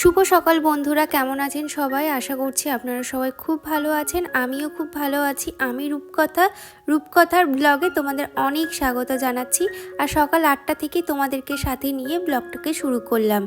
শুভ সকাল বন্ধুরা, কেমন আছেন সবাই? আশা করছি আপনারা সবাই খুব ভালো আছেন, আমিও খুব ভালো আছি। আমি রূপকথা, রূপকথার ব্লগে তোমাদের অনেক স্বাগত জানাচ্ছি। আর সকাল আটটা থেকে তোমাদেরকে সাথে নিয়ে ব্লগটাকে শুরু করলাম।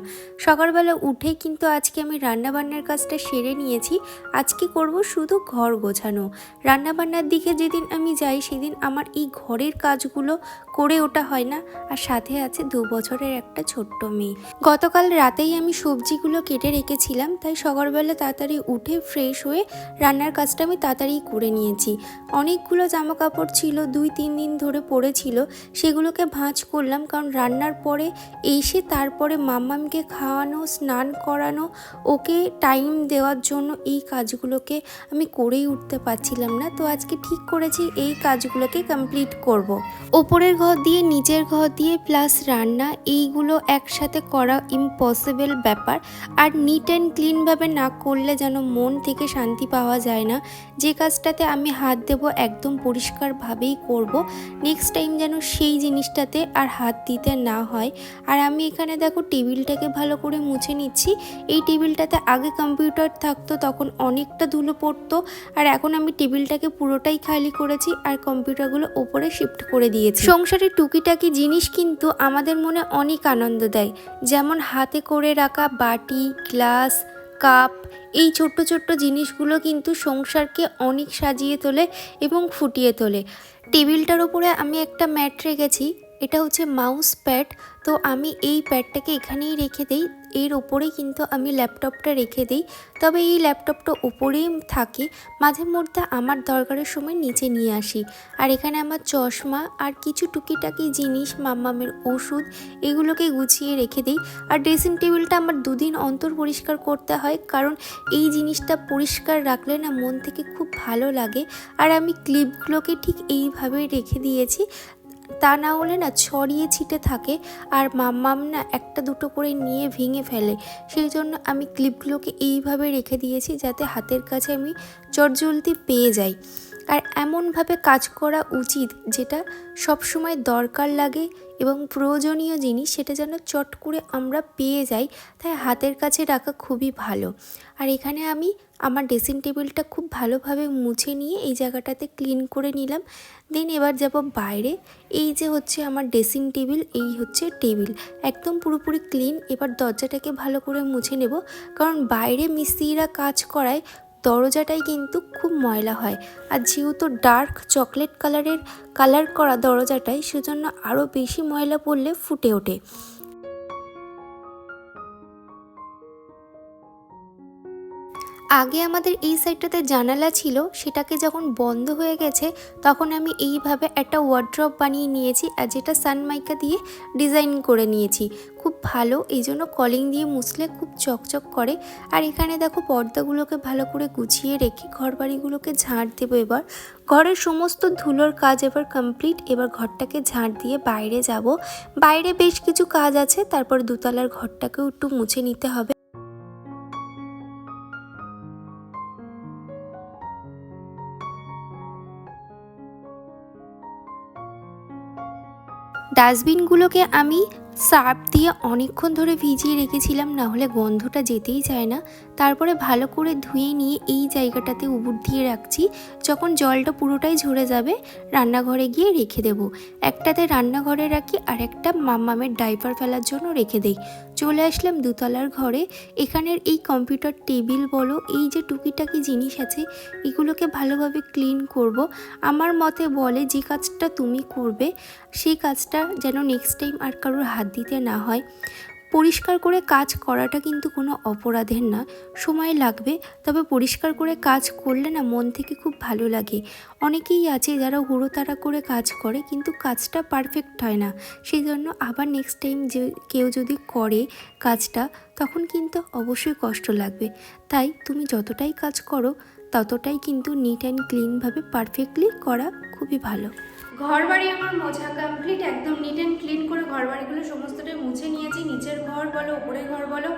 সকালবেলা উঠে কিন্তু আজকে আমি রান্নাবান্নার কাজটা সেরে নিয়েছি। আজকে করব শুধু ঘর গোছানো। রান্নাবান্নার দিকে যেদিন আমি যাই, সেদিন আমার এই ঘরের কাজগুলো করে ওঠা হয় না। আর সাথে আছে দু বছরের একটা ছোট্ট মেয়ে। গতকাল রাতেই আমি সবজিগুলো কেটে রেখেছিলাম, তাই সকালবেলা তাড়াতাড়ি উঠে ফ্রেশ হয়ে রান্নার কাজটা আমি তাড়াতাড়ি করে নিয়েছি। অনেকগুলো জামা কাপড় ছিল, দুই তিন দিন ধরে পড়েছিল, সেগুলোকে ভাঁজ করলাম, কারণ রান্নার পরে এসে তারপরে মাম্মামকে খাওয়ানো, স্নান করানো, ওকে টাইম দেওয়ার জন্য এই কাজগুলোকে আমি করেই উঠতে পারছিলাম না। তো আজকে ঠিক করেছি, এই কাজগুলোকে কমপ্লিট করব। ওপরের ঘর দিয়ে নিচের ঘর দিয়ে প্লাস রান্না, এইগুলো একসাথে করা ইম্পসিবল ব্যাপার। আর নিট অ্যান্ড ক্লিনভাবে না করলে যেন মন থেকে শান্তি পাওয়া যায় না, যে কাজটাতে আমি হাত দেব একদম পরিষ্কারভাবেই করব নেক্সট টাইম যেন সেই জিনিসটাতে আর হাত দিতে না হয়। আর আমি এখানে দেখো টেবিলটাকে ভালো করে মুছে নিচ্ছি, এই টেবিলটাতে আগে কম্পিউটার থাকতো, তখন অনেকটা ধুলো পড়তো, আর এখন আমি টেবিলটাকে পুরোটাই খালি করেছি আর কম্পিউটারগুলো ওপরে শিফট করে দিয়েছি। সংসারের টুকিটাকি জিনিস কিন্তু আমাদের মনে অনেক আনন্দ দেয়, যেমন হাতে করে রাখা বাটি গ্লাস, কাপ, এই ছোট্ট ছোট্ট জিনিসগুলো কিন্তু সংসারকে অনেক সাজিয়ে তোলে এবং ফুটিয়ে তোলে। টেবিলটার উপরে আমি একটা ম্যাট রেখেছি। এটা হচ্ছে মাউস প্যাড তো আমি এই প্যাডটাকে এখানেই রেখে দিই। এর ওপরেই কিন্তু আমি ল্যাপটপটা রেখে দিই। তবে এই ল্যাপটপটা ওপরেই থাকে, মাঝে মধ্যে আমার দরকারের সময় নিচে নিয়ে আসি। আর এখানে আমার চশমা আর কিছু টুকিটাকি জিনিস, মাম্মামের ওষুধ, এগুলোকে গুছিয়ে রেখে দিই। আর ড্রেসিং টেবিলটা আমার দুদিন অন্তর পরিষ্কার করতে হয়, কারণ এই জিনিসটা পরিষ্কার রাখলে না মন থেকে খুব ভালো লাগে। আর আমি ক্লিপগুলোকে ঠিক এইভাবেই রেখে দিয়েছি তা না হলে না ছড়িয়ে ছিটে থাকে আর মাম্মাম না একটা দুটো করে নিয়ে ভেঙে ফেলে। সেই জন্য আমি ক্লিপগুলোকে এইভাবে রেখে দিয়েছি যাতে হাতের কাছে আমি চটজলদি পেয়ে যাই। আর এমনভাবে কাজ করা উচিত যেটা সবসময় দরকার লাগে এবং প্রয়োজনীয় জিনিস সেটা যেন চট করে আমরা পেয়ে যাই, তাই হাতের কাছে রাখা খুবই ভালো। আর এখানে আমি আমার ড্রেসিং টেবিলটা খুব ভালোভাবে মুছে নিয়ে এই জায়গাটাতে ক্লিন করে নিলাম। দেন এবার যাব বাইরে। এই যে হচ্ছে আমার ড্রেসিং টেবিল এই হচ্ছে টেবিল একদম পুরোপুরি ক্লিন এবার দরজাটাকে ভালো করে মুছে নেব। কারণ বাইরে মিস্ত্রিরা কাজ করায় দরজাটাই কিন্তু খুব ময়লা হয়। আর যেহেতু ডার্ক চকলেট কালারের কালার করা দরজাটাই, সেজন্য আরও বেশি ময়লা পড়লে ফুটে ওঠে। আগে আমাদের এই সাইডটাতে জানালা ছিল, সেটাকে যখন বন্ধ হয়ে গেছে, তখন আমি এইভাবে একটা ওয়ার্ড্রপ বানিয়ে নিয়েছি আর যেটা সানমাইকা দিয়ে ডিজাইন করে নিয়েছি। খুব ভালো, এই জন্য কলিং দিয়ে মুছলে খুব চকচক করে। আর এখানে দেখো পর্দাগুলোকে ভালো করে গুছিয়ে রেখে ঘর বাড়িগুলোকে ঝাঁট দেবো এবার। ঘরের সমস্ত ধুলোর কাজ এবার কমপ্লিট এবার ঘরটাকে ঝাঁট দিয়ে বাইরে যাব। বাইরে বেশ কিছু কাজ আছে, তারপর দুতলার ঘরটাকেও একটু মুছে নিতে হবে। ডাস্টবিনগুলোকে আমি সার্ফ দিয়ে অনেকক্ষণ ধরে ভিজিয়ে রেখেছিলাম না হলে গন্ধটা যেতেই চায় না। তারপরে ভালো করে ধুয়ে নিয়ে এই জায়গাটাতে উবুর দিয়ে রাখছি। যখন জলটা পুরোটাই ঝরে যাবে, রান্নাঘরে গিয়ে রেখে দেব। একটাতে রান্নাঘরে রাখি, আর একটা মাম্মামের ডাইপার ফেলার জন্য রেখে দেই। চলে আসলাম দুতলার ঘরে। এখানের এই কম্পিউটার টেবিল বলো, এই যে টুকিটাকি জিনিস আছে, এগুলোকে ভালোভাবে ক্লিন করব। আমার মতে বলে, যে কাজটা তুমি করবে সেই কাজটা যেন নেক্সট টাইম আর কারোর হাত দিতে না হয়। পরিষ্কার করে কাজ করাটা কিন্তু কোনো অপরাধের না। সময় লাগবে, তবে পরিষ্কার করে কাজ করলে না মন থেকে খুব ভালো লাগে। অনেকেই আছে যারা হুড়োতাড়া করে কাজ করে কিন্তু কাজটা পারফেক্ট হয় না। সেই জন্য আবার নেক্সট টাইম যে কেউ যদি করে কাজটা, তখন কিন্তু অবশ্যই কষ্ট লাগবে। তাই তুমি যতটাই কাজ করো, ততটাই কিন্তু নিট অ্যান্ড ক্লিনভাবে পারফেক্টলি করা খুবই ভালো। ঘর বাড়ি আমার মোছা কমপ্লিট একদম নিট অ্যান্ড ক্লিন করে ঘর বাড়িগুলো সমস্তটাই মুছে নিয়েছি। নিচের ঘর বলো, উপরের ঘর বলো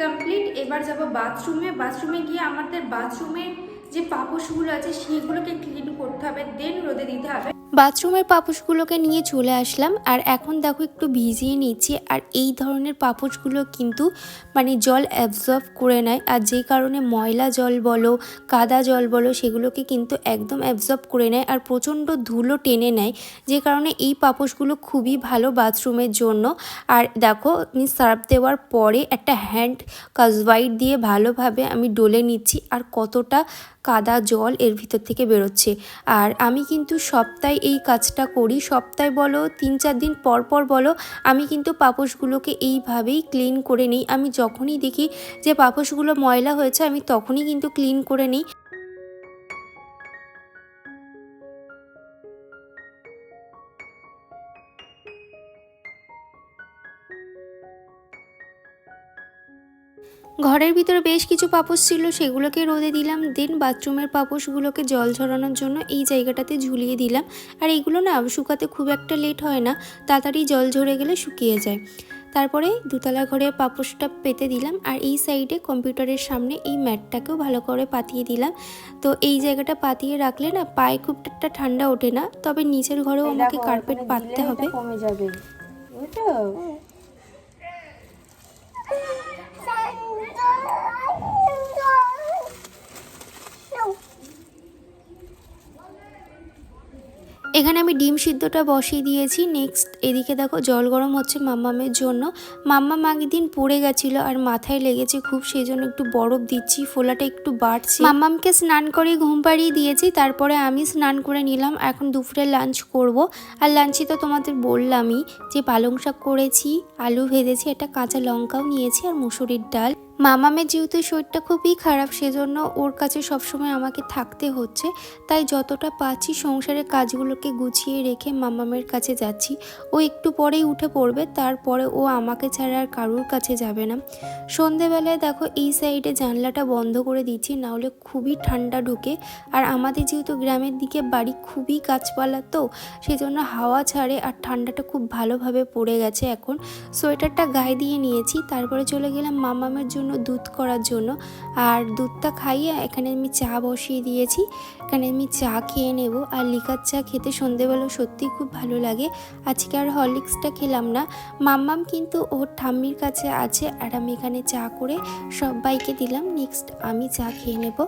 কমপ্লিট এবার যাব বাথরুমে বাথরুমে গিয়ে আমাদের বাথরুমের যে পাপোশগুলো আছে, সেগুলোকে ক্লিন করতে হবে। দেন রোদে দিতে হবে। বাথরুমের পাপোশগুলোকে নিয়ে চলে আসলাম, আর এখন দেখো একটু ভিজিয়ে নিচ্ছি, আর এই ধরনের পাপোশগুলো কিন্তু মানে জল অ্যাবজর্ব করে নেয়, আর যে কারণে ময়লা জল বলো, কাদা জল বলো, সেগুলোকে কিন্তু একদম অ্যাবজর্ব করে নেয়, আর প্রচণ্ড ধুলো টেনে নেয়, যে কারণে এই পাপোশগুলো খুবই ভালো বাথরুমের জন্য। আর দেখো, আমি সার্ফ দেওয়ার পরে একটা হ্যান্ড কাজওয়াইট দিয়ে ভালোভাবে আমি ডলে নিচ্ছি, আর কতটা কাদা জল এর ভিতর থেকে বেরোচ্ছে। আর আমি কিন্তু সপ্তাহে এই কাজটা করি। সপ্তাহে বলো, তিন চার দিন পর পর বলো, আমি কিন্তু পাপোশগুলোকে এইভাবেই ক্লিন করে নিই। আমি যখনই দেখি যে পাপোশগুলো ময়লা হয়েছে, আমি তখনই কিন্তু ক্লিন করে নিই। ঘরের ভিতরে বেশ কিছু পাপোশ ছিল সেগুলোকে রোদে দিলাম। দেন বাথরুমের পাপোশগুলোকে জল ঝরানোর জন্য এই জায়গাটাতে ঝুলিয়ে দিলাম। আর এইগুলো না শুকাতে খুব একটা লেট হয় না তাড়াতাড়ি জল ঝরে গেলে শুকিয়ে যায়। তারপরে দুতলা ঘরে পাপোশটা পেতে দিলাম আর এই সাইডে কম্পিউটারের সামনে এই ম্যাটটাকেও ভালো করে পাতিয়ে দিলাম। তো এই জায়গাটা পাতিয়ে রাখলে না পায়ে খুব একটা ঠান্ডা ওঠে না তবে নিচের ঘরেও আমাকে কার্পেট পাততে হবে। কমে যাবে। এখানে আমি ডিম সিদ্ধটা বসিয়ে দিয়েছি। নেক্সট এদিকে দেখো জল গরম হচ্ছে মাম্মামের জন্য। মাম্মাম আগের দিন পড়ে গেছিল আর মাথায় লেগেছে খুব সেই জন্য একটু বরফ দিচ্ছি, ফোলাটা একটু বাড়ছে। মাম্মামকে স্নান করে ঘুম পাড়িয়ে দিয়েছি, তারপরে আমি স্নান করে নিলাম। এখন দুপুরে লাঞ্চ করব। আর লাঞ্চে তো তোমাদের বললামই যে পালং শাক করেছি, আলু ভেজেছি, একটা কাঁচা লঙ্কাও নিয়েছি আর মুসুরির ডাল। মামামের যেহেতু শরীরটা খুবই খারাপ, সেজন্য ওর কাছে সবসময় আমাকে থাকতে হচ্ছে। তাই যতটা পাচ্ছি সংসারের কাজগুলোকে গুছিয়ে রেখে মামামের কাছে যাচ্ছি। ও একটু পরেই উঠে পড়বে, তারপরে ও আমাকে ছাড়া আর কারুর কাছে যাবে না। সন্ধেবেলায় দেখো এই সাইডে জানলাটা বন্ধ করে দিচ্ছি, নাহলে খুবই ঠান্ডা ঢুকে। আর আমাদের যেহেতু গ্রামের দিকে বাড়ি খুবই গাছপালা তো, সেজন্য হাওয়া ছাড়ে আর ঠান্ডাটা খুব ভালোভাবে পড়ে গেছে এখন। সোয়েটারটা গায়ে দিয়ে নিয়েছি, তারপরে চলে গেলাম মামামের জন্য, দুধ করার জন্য। আর দুধটা খাইয়ে এখানে আমি চা বসিয়ে দিয়েছি। এখানে আমি চা খেয়ে নেব। আর লিকার চা খেতে সন্ধেবেলা সত্যিই খুব ভালো লাগে। আজকে আর হরলিক্সটা খেলাম না। মাম্মাম কিন্তু ওর ঠাম্মির কাছে আছে। আর আমি এখানে চা করে সবাইকে দিলাম। নেক্সট আমি চা খেয়ে নেব।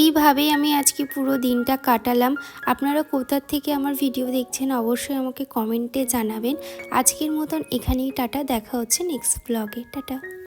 এইভাবেই আমি আজকে পুরো দিনটা কাটালাম। আপনারা কোথার থেকে আমার ভিডিও দেখছেন অবশ্যই আমাকে কমেন্টে জানাবেন। আজকের মতন এখানেই টাটা, দেখা হচ্ছে নেক্সট ব্লগে টাটা।